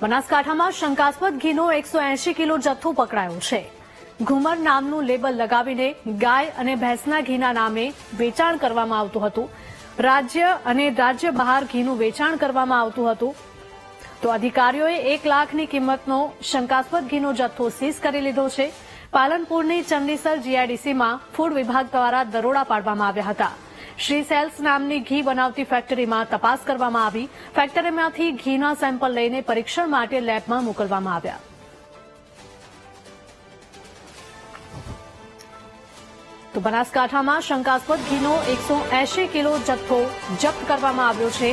બનાસકાંઠામાં શંકાસ્પદ ઘીનો એકસો એંશી કિલો જથ્થો પકડાયો છે. ઘુમર નામનું લેબલ લગાવીને ગાય અને ભેંસના ઘીના નામે વેચાણ કરવામાં આવતું હતું. રાજ્ય અને રાજ્ય બહાર ઘીનું વેચાણ કરવામાં આવતું હતું. તો અધિકારીઓએ એક લાખની કિંમતનો શંકાસ્પદ ઘીનો જથ્થો સીઝ કરી લીધો છે. પાલનપુરની ચંદીસર જીઆઈડીસીમાં ફૂડ વિભાગ દ્વારા દરોડા પાડવામાં આવ્યા હતા. શ્રી સેલ્સ નામની ઘી બનાવતી ફેક્ટરીમાં તપાસ કરવામાં આવી. ફેક્ટરીમાંથી ઘીના સેમ્પલ લઈને પરીક્ષણ માટે લેબમાં મોકલવામાં આવ્યા. તો બનાસકાંઠામાં શંકાસ્પદ ઘીનો એકસો કિલો જથ્થો જપ્ત કરવામાં આવ્યો છે.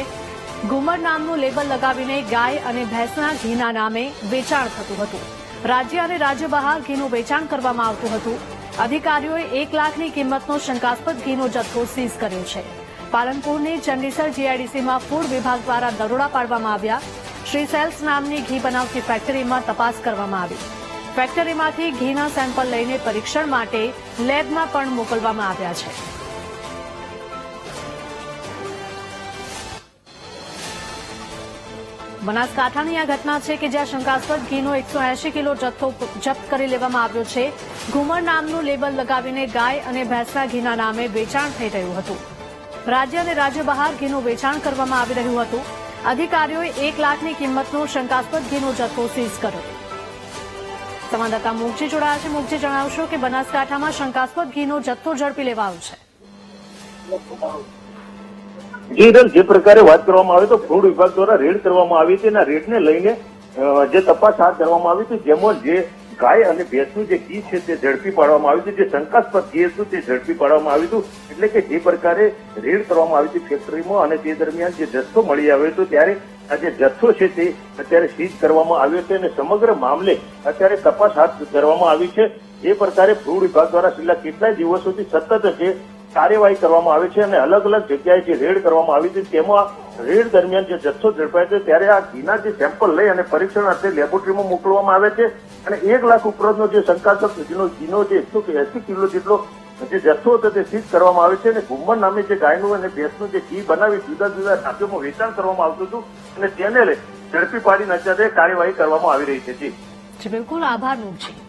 ગુમર નામનું લેબલ લગાવીને ગાય અને ભેંસના ઘીના નામે વેચાણ થતું હતું. રાજ્ય અને રાજ્ય બહાર ઘીનું વેચાણ કરવામાં આવતું હતું. અધિકારીઓએ એક લાખની કિંમતનો શંકાસ્પદ ઘીનો જથ્થો સીઝ કર્યો છે. પાલનપુરની ચંડીસર જીઆઈડીસીમાં ફૂડ વિભાગ દ્વારા દરોડા પાડવામાં આવ્યા. શ્રી સેલ્સ નામની ઘી બનાવતી ફેક્ટરીમાં તપાસ કરવામાં આવી. ફેક્ટરીમાંથી ઘીના સેમ્પલ લઈને પરીક્ષણ માટે લેબમાં પણ મોકલવામાં આવ્યા છે. બનાસકાંઠાની આ ઘટના છે કે જ્યાં શંકાસ્પદ ઘીનો એકસો એંશી કિલો જથ્થો જપ્ત કરી લેવામાં આવ્યો છે. ઘુમર નામનું લેબલ લગાવીને ગાય અને ભેંસના ઘીના નામે વેચાણ થઈ રહ્યું હતું. રાજ્ય અને રાજ્ય બહાર ઘીનું વેચાણ કરવામાં આવી રહ્યું હતું. અધિકારીઓએ એક લાખની કિંમતનો શંકાસ્પદ ઘીનો જથ્થો સીઝ કર્યો. સંવાદદાતા મુખજી જોડાયા છે. મુખજી જણાવશો કે બનાસકાંઠામાં શંકાસ્પદ ઘીનો જથ્થો ઝડપી લેવાયો છે. જી જે પ્રકારે વાત કરવામાં આવે તો ફૂડ વિભાગ દ્વારા રેડ કરવામાં આવી હતી અને રેડને લઈને જે તપાસ હાથ ધરવામાં આવી હતી, જેમાં જે ગાય અને ભેંસનું જે ઘી છે તે ઝડપી પાડવામાં આવ્યું હતું, જે શંકાસ્પદ ઘી હતું તે ઝડપી પાડવામાં આવ્યું હતું, એટલે કે જે પ્રકારે રેડ કરવામાં આવી હતી ફેક્ટરીમાં અને તે દરમિયાન જે જથ્થો મળી આવ્યો હતો, ત્યારે આ જે જથ્થો છે તે અત્યારે સીઝ કરવામાં આવ્યો છે અને સમગ્ર મામલે અત્યારે તપાસ હાથ ધરવામાં આવી છે. એ પ્રકારે ફૂડ વિભાગ દ્વારા છેલ્લા કેટલાય દિવસોથી સતત જે કાર્યવાહી કરવામાં આવે છે અને અલગ અલગ જગ્યાએ જે રેડ કરવામાં આવી હતી તેમાં રેડ દરમિયાન જે જથ્થો ઝડપાય છે, ત્યારે આ ઘીના જે સેમ્પલ લઈ અને પરીક્ષણ અર્થે લેબોરેટરીમાં મોકલવામાં આવે છે. અને એક લાખ ઉપરાંતનો જે શંકાસ્પદ ઘીનો ઘીનો જે એકસો એસી કિલો જેટલો જે જથ્થો હતો તે સીઝ કરવામાં આવે છે અને ઘુમ્મર નામે જે ગાયનું અને ભેંસનું જે ઘી બનાવી જુદા જુદા રાજ્યોમાં વેચાણ કરવામાં આવતું હતું અને તેને ઝડપી પાડીને અત્યારે કાર્યવાહી કરવામાં આવી રહી છે. જી. બિલકુલ. આભાર મુખજી